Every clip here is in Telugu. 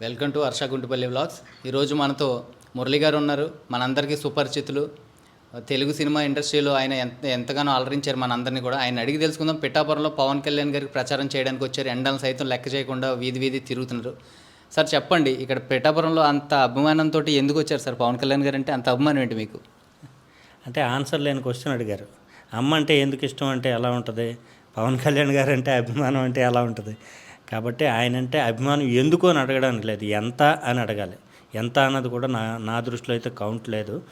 Welcome to Harsha Guntupalli vlogs. ఈరోజు మనతో మురళి గారు ఉన్నారు. మనందరికీ సుపరిచితులు. తెలుగు సినిమా ఇండస్ట్రీలో ఆయన ఎంత ఎంతగానో అలరించారు మనందరినీ కూడా. ఆయన అడిగి తెలుసుకుందాం. పిఠాపురంలో పవన్ కళ్యాణ్ గారికి ప్రచారం చేయడానికి వచ్చారు. ఎండలను సైతం లెక్క చేయకుండా వీధి వీధి తిరుగుతున్నారు. సార్ చెప్పండి ఇక్కడ పిఠాపురంలో అంత అభిమానంతో ఎందుకు వచ్చారు సార్ పవన్ కళ్యాణ్ గారు అంటే? అంత అభిమానం ఏంటి మీకు? అంటే ఆన్సర్ లేని క్వశ్చన్ అడిగారు. అమ్మ అంటే ఎందుకు ఇష్టం అంటే ఎలా ఉంటుంది? పవన్ కళ్యాణ్ గారు అంటే అభిమానం అంటే ఎలా ఉంటుంది? కాబట్టి ఆయన అంటే అభిమానం ఎందుకు అని అడగడానికి లేదు. ఎంత అని అడగాలి. ఎంత అన్నది కూడా నా నా దృష్టిలో అయితే కౌంట్ లేదు.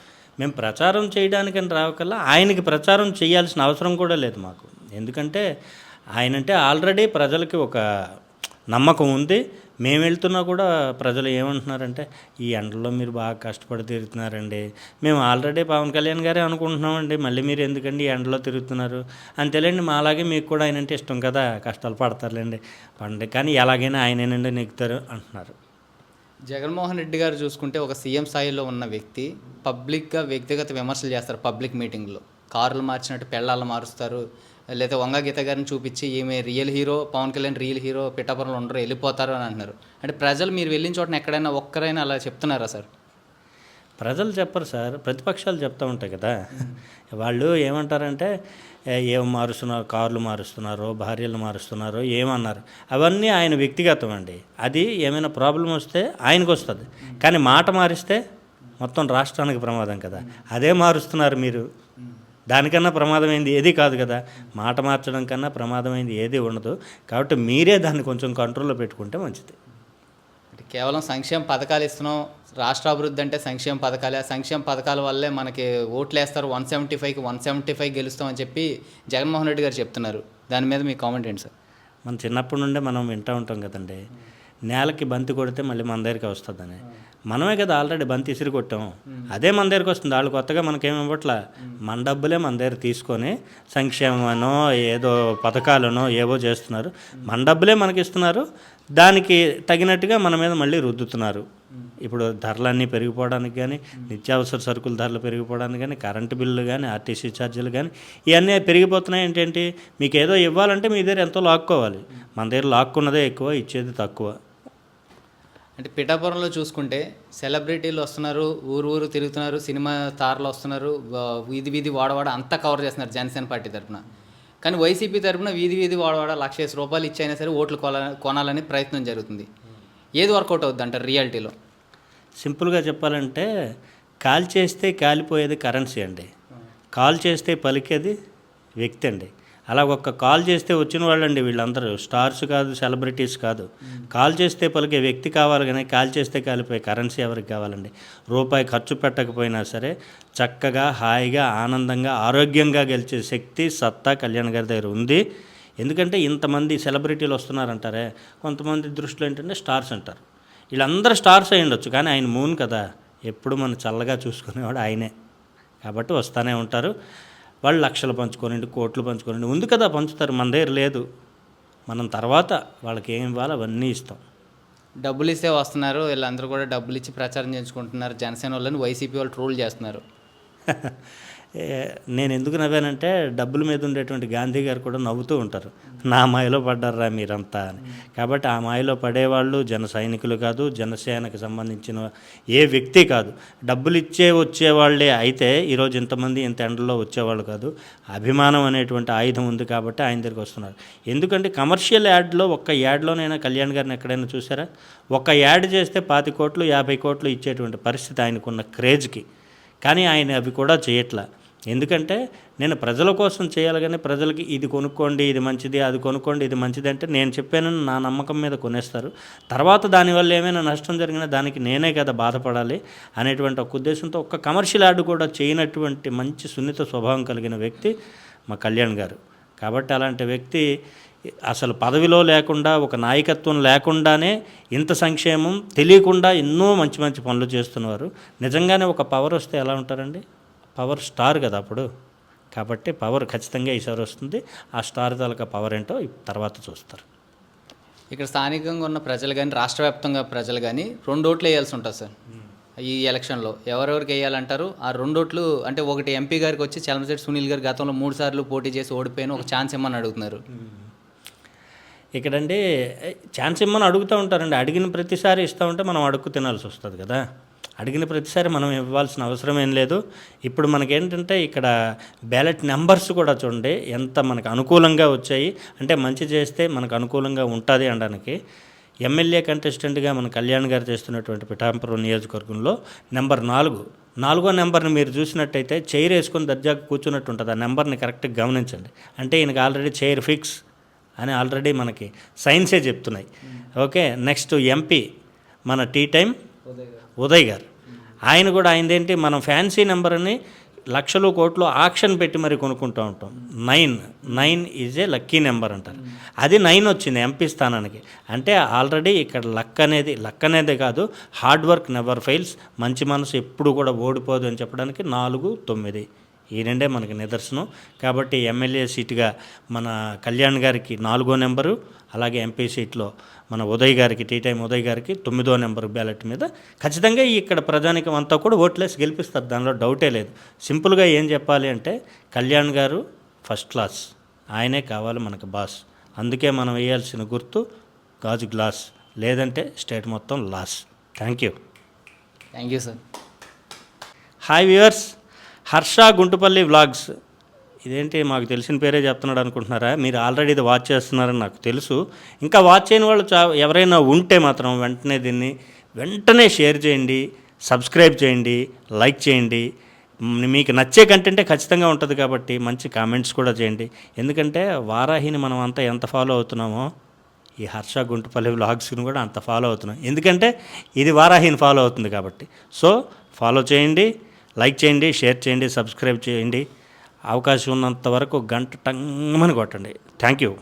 మేము ప్రచారం చేయడానికని రావకల్లా ఆయనకి ప్రచారం చేయాల్సిన అవసరం కూడా లేదు మాకు. ఎందుకంటే ఆయనంటే ఆల్రెడీ ప్రజలకి ఒక నమ్మకం ఉంది. మేము వెళ్తున్నా కూడా ప్రజలు ఏమంటున్నారంటే ఈ ఎండలో మీరు బాగా కష్టపడి తిరుగుతున్నారండి. మేము ఆల్రెడీ పవన్ కళ్యాణ్ గారే అనుకుంటున్నామండి. మళ్ళీ మీరు ఎందుకండి ఈ ఎండలో తిరుగుతున్నారు? అంతేలేండి మా అలాగే మీకు కూడా ఆయన అంటే ఇష్టం కదా కష్టాలు పడతారులేండి. పండి కానీ ఎలాగైనా ఆయనేనండి నెగ్గుతారు అంటున్నారు. జగన్మోహన్ రెడ్డి గారు చూసుకుంటే ఒక సీఎం స్థాయిలో ఉన్న వ్యక్తి పబ్లిక్గా వ్యక్తిగత విమర్శలు చేస్తారు పబ్లిక్ మీటింగ్లో. కార్లు మార్చినట్టు పెళ్ళాలు మారుస్తారు లేదా వంగ గీత గారిని చూపించి ఈమె real hero Pawan Kalyan real hero పిఠాపురంలో ఉండరు వెళ్ళిపోతారు అని అంటున్నారు. అంటే ప్రజలు మీరు వెళ్ళిన చోటన ఎక్కడైనా ఒక్కరైనా అలా చెప్తున్నారా సార్? ప్రజలు చెప్పరు సార్ ప్రతిపక్షాలు చెప్తూ ఉంటాయి కదా. వాళ్ళు ఏమంటారంటే ఏం మారుస్తున్నారు కార్లు మారుస్తున్నారు భార్యలు మారుస్తున్నారు ఏమన్నారు? అవన్నీ ఆయన వ్యక్తిగతం అండి. అది ఏమైనా ప్రాబ్లం వస్తే ఆయనకు వస్తుంది కానీ మాట మారిస్తే మొత్తం రాష్ట్రానికి ప్రమాదం కదా. అదే మారుస్తున్నారు మీరు. దానికన్నా ప్రమాదమైంది ఏది కాదు కదా. మాట మార్చడం కన్నా ప్రమాదమైంది ఏది ఉండదు. కాబట్టి మీరే దాన్ని కొంచెం కంట్రోల్లో పెట్టుకుంటే మంచిది. అంటే కేవలం సంక్షేమ పథకాలు ఇస్తున్నాం. రాష్ట్ర అభివృద్ధి అంటే సంక్షేమ పథకాలే. ఆ సంక్షేమ పథకాల వల్లే మనకి ఓట్లు వేస్తారు. వన్ సెవెంటీ ఫైవ్కి వన్ సెవెంటీ ఫైవ్ గెలుస్తామని చెప్పి జగన్మోహన్ రెడ్డి గారు చెప్తున్నారు. దాని మీద మీ కామెంట్ ఏంటి సార్? మన చిన్నప్పటి నుండే మనం వింటూ ఉంటాం కదండి. నేలకి బంతి కొడితే మళ్ళీ మన దగ్గరికి వస్తుందని. మనమే కదా ఆల్రెడీ బంతి ఇసిరి కొట్టాం. అదే మన దగ్గరికి వస్తుంది. వాళ్ళు కొత్తగా మనకేం ఇవ్వట్లా? మన డబ్బులే మన దగ్గర తీసుకొని సంక్షేమనో ఏదో పథకాలనో ఏవో చేస్తున్నారు. మన డబ్బులే మనకి ఇస్తున్నారు. దానికి తగినట్టుగా మన మీద మళ్ళీ రుద్దుతున్నారు. ఇప్పుడు ధరలన్నీ పెరిగిపోవడానికి కానీ నిత్యావసర సరుకుల ధరలు పెరిగిపోవడానికి కానీ కరెంటు బిల్లులు కానీ ఆర్టీసీ ఛార్జీలు కానీ ఇవన్నీ పెరిగిపోతున్నాయి ఏంటంటే మీకు ఏదో ఇవ్వాలంటే మీ దగ్గర ఎంతో లాక్కోవాలి. మన దగ్గర లాక్కున్నదే ఎక్కువ ఇచ్చేది తక్కువ. అంటే పిఠాపురంలో చూసుకుంటే సెలబ్రిటీలు వస్తున్నారు ఊరు ఊరు తిరుగుతున్నారు సినిమా తారలు వస్తున్నారు వీధి వీధి వాడవాడ అంతా కవర్ చేస్తున్నారు జనసేన పార్టీ తరఫున కానీ వైసీపీ తరఫున వీధి వీధి వాడవాడ లక్ష వేసి రూపాయలు ఇచ్చైనా సరే ఓట్లు కొల కొనాలని ప్రయత్నం జరుగుతుంది. ఏది వర్కౌట్ అవుద్ది అంటారు రియాలిటీలో? సింపుల్గా చెప్పాలంటే కాల్ చేస్తే కాలిపోయేది కరెన్సీ అండి. కాల్ చేస్తే పలికేది వ్యక్తి అండి. అలా ఒక్క కాల్ చేస్తే వచ్చిన వాళ్ళండి వీళ్ళందరూ. స్టార్స్ కాదు సెలబ్రిటీస్ కాదు. కాల్ చేస్తే పలికే వ్యక్తి కావాలి కానీ కాల్ చేస్తే కాలిపోయే కరెన్సీ ఎవరికి కావాలండి? రూపాయి ఖర్చు పెట్టకపోయినా సరే చక్కగా హాయిగా ఆనందంగా ఆరోగ్యంగా గెలిచే శక్తి సత్తా కళ్యాణ్ గారి దగ్గర ఉంది. ఎందుకంటే ఇంతమంది సెలబ్రిటీలు వస్తున్నారంటారే. కొంతమంది దృష్టిలో ఏంటంటే స్టార్స్ అంటారు. వీళ్ళందరూ స్టార్స్ అయి ఉండొచ్చు కానీ ఆయన మూన్ కదా. ఎప్పుడు మనం చల్లగా చూసుకునేవాడు ఆయనే. కాబట్టి వస్తూనే ఉంటారు. వాళ్ళు లక్షలు పంచుకోనండి కోట్లు పంచుకోనండి ఉంది కదా పంచుతారు మన దగ్గర లేదు. మనం తర్వాత వాళ్ళకి ఏం ఇవ్వాలో అవన్నీ ఇస్తాం. డబ్బులు ఇస్తే వస్తున్నారు వీళ్ళందరూ కూడా డబ్బులు ఇచ్చి ప్రచారం చేయించుకుంటున్నారు. జనసేన వాళ్ళని వైసీపీ వాళ్ళు ట్రోల్ చేస్తున్నారు. నేను ఎందుకు నవ్వానంటే డబ్బుల మీద ఉండేటువంటి గాంధీ గారు కూడా నవ్వుతూ ఉంటారు. నా మాయలో పడ్డారా మీరంతా అని. కాబట్టి ఆ మాయలో పడేవాళ్ళు జన సైనికులు కాదు జనసేనకు సంబంధించిన ఏ వ్యక్తి కాదు. డబ్బులు ఇచ్చే వచ్చేవాళ్ళే అయితే ఈరోజు ఇంతమంది ఇంత ఎండలో వచ్చేవాళ్ళు కాదు. అభిమానం అనేటువంటి ఆయుధం ఉంది కాబట్టి ఆయన దగ్గరికి వస్తున్నారు. ఎందుకంటే కమర్షియల్ యాడ్లో ఒక్క యాడ్లోనైనా కళ్యాణ్ గారిని ఎక్కడైనా చూసారా? ఒక యాడ్ చేస్తే పాతి కోట్లు యాభై కోట్లు ఇచ్చేటువంటి పరిస్థితి ఆయనకున్న క్రేజ్కి. కానీ ఆయన అవి కూడా చేయట్లా. ఎందుకంటే నేను ప్రజల కోసం చేయాలి కానీ ప్రజలకి ఇది కొనుక్కోండి ఇది మంచిది అది కొనుక్కోండి ఇది మంచిది అంటే నేను చెప్పానని నా నమ్మకం మీద కొనేస్తారు. తర్వాత దానివల్ల ఏమైనా నష్టం జరిగినా దానికి నేనే కదా బాధపడాలి అనేటువంటి ఒక ఉద్దేశంతో ఒక్క కమర్షియల్ యాడ్ కూడా చేయనటువంటి మంచి సున్నిత స్వభావం కలిగిన వ్యక్తి మా కళ్యాణ్ గారు. కాబట్టి అలాంటి వ్యక్తి అసలు పదవిలో లేకుండా ఒక నాయకత్వం లేకుండానే ఇంత సంక్షేమం తెలియకుండా ఎన్నో మంచి మంచి పనులు చేస్తున్నారు. నిజంగానే ఒక పవర్ వస్తే ఎలా ఉంటారండి? పవర్ స్టార్ కదా అప్పుడు. కాబట్టి పవర్ ఖచ్చితంగా ఈసారి వస్తుంది. ఆ స్టార్ తాలూకా పవర్ ఏంటో తర్వాత చూస్తారు. ఇక్కడ స్థానికంగా ఉన్న ప్రజలు కానీ రాష్ట్ర వ్యాప్తంగా ప్రజలు కానీ రెండు ఓట్లు వేయాల్సి ఉంటుంది సార్. ఈ ఎలక్షన్లో ఎవరెవరికి వేయాలంటారు? ఆ రెండు ఓట్లు అంటే ఒకటి ఎంపీ గారికి వచ్చి చలమశెట్టి సునీల్ గారు గతంలో మూడు సార్లు పోటీ చేసి ఓడిపోయిన ఒక ఛాన్స్ ఇమ్మని అడుగుతున్నారు. ఇక్కడండి ఛాన్స్ ఇమ్మని అడుగుతూ ఉంటారండి. అడిగిన ప్రతిసారి ఇస్తూ ఉంటే మనం అడుక్కు తినాల్సి వస్తుంది కదా. అడిగిన ప్రతిసారి మనం ఇవ్వాల్సిన అవసరం ఏం లేదు. ఇప్పుడు మనకేంటంటే ఇక్కడ బ్యాలెట్ నెంబర్స్ కూడా చూడండి ఎంత మనకు అనుకూలంగా వచ్చాయి. అంటే మంచి చేస్తే మనకు అనుకూలంగా ఉంటుంది అనడానికి. ఎమ్మెల్యే కంటెస్టెంట్గా మన కళ్యాణ్ గారు చేస్తున్నటువంటి పిఠాంపురం నియోజకవర్గంలో నెంబర్ నాలుగు. నాలుగో నెంబర్ని మీరు చూసినట్టయితే చైర్ వేసుకొని దర్జాగా కూర్చున్నట్టు ఉంటుంది. ఆ నెంబర్ని కరెక్ట్గా గమనించండి. అంటే ఈయనకి ఆల్రెడీ చైర్ ఫిక్స్. అని ఆల్రెడీ మనకి సైన్సే చెప్తున్నాయి. ఓకే నెక్స్ట్ ఎంపీ మన టీ టైం ఉదయ్ గారు. ఆయన కూడా ఆయనదేంటి మనం ఫ్యాన్సీ నెంబర్ని లక్షలు కోట్లు ఆక్షన్ పెట్టి మరి కొనుక్కుంటూ ఉంటాం. Nine nine is a lucky number అంటారు. అది నైన్ వచ్చింది ఎంపీ స్థానానికి. అంటే ఆల్రెడీ ఇక్కడ లక్ అనేది లక్ అనేదే కాదు హార్డ్ వర్క్ నెవర్ ఫెయిల్స్ మంచి మనసు ఎప్పుడు కూడా ఓడిపోదు అని చెప్పడానికి నాలుగు తొమ్మిది. ఈ రెండే మనకి నిదర్శనం. కాబట్టి ఎమ్మెల్యే సీటుగా మన కళ్యాణ్ గారికి నాలుగో నెంబరు అలాగే ఎంపీ సీట్లో మన ఉదయ్ గారికి టీ టైం ఉదయ్ గారికి తొమ్మిదో నెంబర్ బ్యాలెట్ మీద. ఖచ్చితంగా ఇక్కడ ప్రజానికం అంతా కూడా ఓట్లేసి గెలిపిస్తారు. దానిలో డౌటే లేదు. సింపుల్గా ఏం చెప్పాలి అంటే కళ్యాణ్ గారు ఫస్ట్ క్లాస్. ఆయనే కావాలి మనకు బాస్. అందుకే మనం వేయాల్సిన గుర్తు గాజు గ్లాస్. లేదంటే స్టేట్ మొత్తం loss. Thank you. Thank you sir. Hi viewers. Harsha Guntupalli vlogs. ఇదేంటి మాకు తెలిసిన పేరే చెప్తున్నాడు అనుకుంటున్నారా? మీరు ఆల్రెడీ ఇది వాచ్ చేస్తున్నారని నాకు తెలుసు. ఇంకా వాచ్ చేయని వాళ్ళు చా ఎవరైనా ఉంటే మాత్రం వెంటనే దీన్ని వెంటనే షేర్ చేయండి సబ్స్క్రైబ్ చేయండి లైక్ చేయండి. మీకు నచ్చే కంటెంటే ఖచ్చితంగా ఉంటుంది కాబట్టి మంచి కామెంట్స్ కూడా చేయండి. ఎందుకంటే వారాహిని మనం అంతా ఎంత ఫాలో అవుతున్నామో ఈ హర్ష గుంటుపల్లి వ్లాగ్స్ని కూడా అంత ఫాలో అవుతున్నాం. ఎందుకంటే ఇది వారాహిని ఫాలో అవుతుంది కాబట్టి. సో ఫాలో చేయండి. లైక్ చేయండి షేర్ చేయండి సబ్స్క్రైబ్ చేయండి. అవకాశం ఉన్నంత వరకు గంట టంగమని కొట్టండి. Thank you.